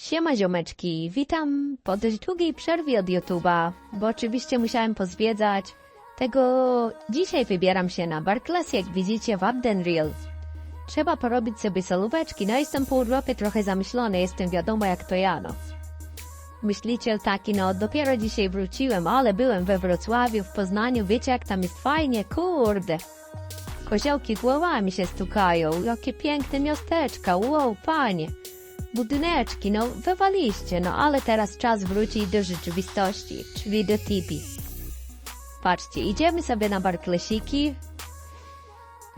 Siema ziomeczki, witam po dość długiej przerwie od YouTube'a, bo oczywiście musiałem pozwiedzać. Tego dzisiaj wybieram się na Barclays, jak widzicie w Abden Reel. Trzeba porobić sobie solóweczki, no jestem po urlopie trochę zamyślony, jestem wiadomo jak to ja, no. Myśliciel taki, no dopiero dzisiaj wróciłem, ale byłem we Wrocławiu, w Poznaniu, wiecie jak tam jest fajnie, kurde. Koziołki głowami się stukają, jakie piękne miasteczka, wow, panie. Budyneczki, no wywaliście, no ale teraz czas wrócić do rzeczywistości, czyli do tipi. Patrzcie, idziemy sobie na barklesiki,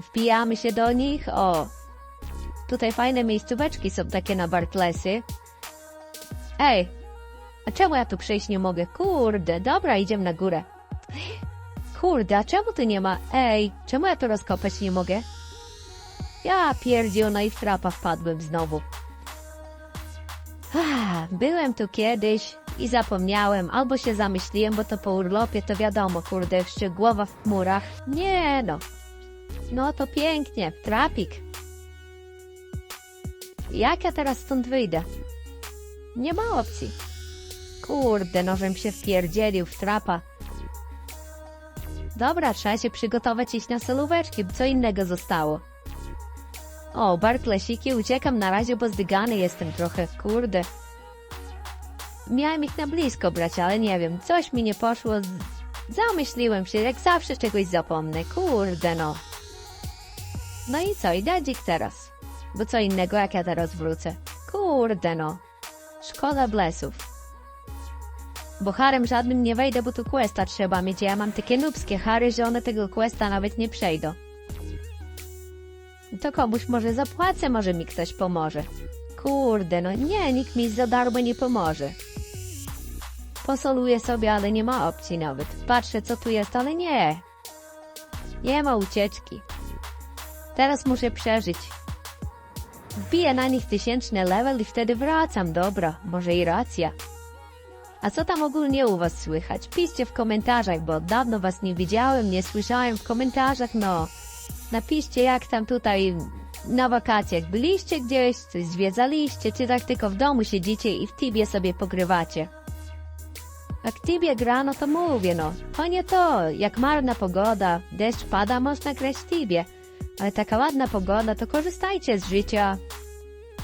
wpijamy się do nich, o. Tutaj fajne miejscóweczki są takie na barklesy. Ej, a czemu ja tu przejść nie mogę? Kurde, dobra, idziemy na górę. Kurde, a czemu tu nie ma? Ej, czemu ja tu rozkopać nie mogę? Ja pierdził, no i w trapa wpadłem znowu. Byłem tu kiedyś i zapomniałem, albo się zamyśliłem, bo to po urlopie, to wiadomo, kurde, jeszcze głowa w chmurach. Nie no. No to pięknie, trapik. Jak ja teraz stąd wyjdę? Nie ma opcji. Kurde, no żem się wpierdzielił w trapa. Dobra, trzeba się przygotować iść na solóweczki, co innego zostało. O, barklesiki, uciekam na razie, bo zdygany jestem trochę, kurde. Miałem ich na blisko brać, ale nie wiem, coś mi nie poszło. Zamyśliłem się, jak zawsze czegoś zapomnę, kurde no. No i co, i dadzik teraz. Bo co innego, jak ja teraz wrócę. Kurde no. Szkoda blesów. Bo harem żadnym nie wejdę, bo tu questa trzeba mieć. Ja mam takie nubskie hary, że one tego questa nawet nie przejdą. To komuś może zapłacę, może mi ktoś pomoże. Kurde, no nie, nikt mi za darmo nie pomoże. Posoluję sobie, ale nie ma opcji nawet. Patrzę, co tu jest, ale nie. Nie ma ucieczki. Teraz muszę przeżyć. Wbiję na nich tysięczny level i wtedy wracam. Dobra, może i racja. A co tam ogólnie u was słychać? Piszcie w komentarzach, bo od dawno was nie widziałem, nie słyszałem w komentarzach, no. Napiszcie, jak tam tutaj na wakacjach byliście gdzieś, coś zwiedzaliście, czy tak tylko w domu siedzicie i w Tibie sobie pogrywacie. Jak Tibie gra, no to mówię, no. To nie to, jak marna pogoda, deszcz pada, można grać Tibie. Ale taka ładna pogoda, to korzystajcie z życia.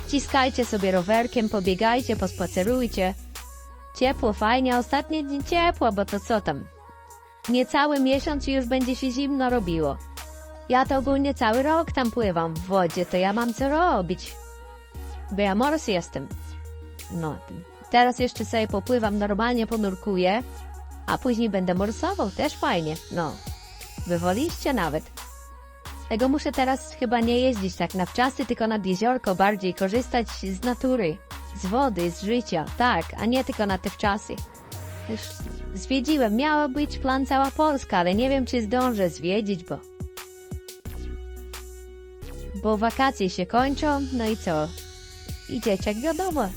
Wciskajcie sobie rowerkiem, pobiegajcie, pospacerujcie. Ciepło, fajnie, a ostatnie dni ciepło, bo to co tam? Niecały miesiąc już będzie się zimno robiło. Ja to ogólnie cały rok tam pływam w wodzie, to ja mam co robić. Bo ja jestem. No, teraz jeszcze sobie popływam, normalnie ponurkuję, a później będę morsował, też fajnie, no. Wywoliście nawet. Tego muszę teraz chyba nie jeździć tak na wczasy, tylko nad jeziorko bardziej, korzystać z natury, z wody, z życia, tak, a nie tylko na te wczasy. Już zwiedziłem, miała być plan cała Polska, ale nie wiem, czy zdążę zwiedzić, bo bo wakacje się kończą, no i co? I dzieciak wiadomo.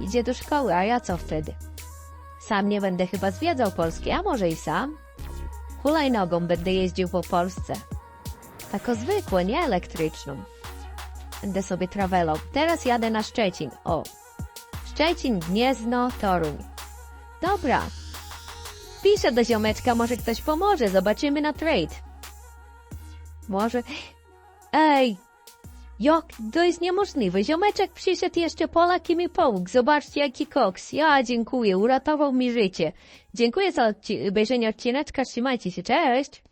Idzie do szkoły, a ja co wtedy? Sam nie będę chyba zwiedzał Polski, a może i sam? Hulajnogą będę jeździł po Polsce. Tako zwykłą, nie elektryczną. Będę sobie travelał. Teraz jadę na Szczecin. O. Szczecin, Gniezno, Toruń. Dobra. Piszę do ziomeczka, może ktoś pomoże. Zobaczymy na trade. Może... Ej! Jak? To jest niemożliwe. Ziomeczek przyszedł jeszcze Polak i mi pomógł. Zobaczcie, jaki koks. Ja dziękuję. Uratował mi życie. Dziękuję za obejrzenie odcineczka. Trzymajcie się. Cześć!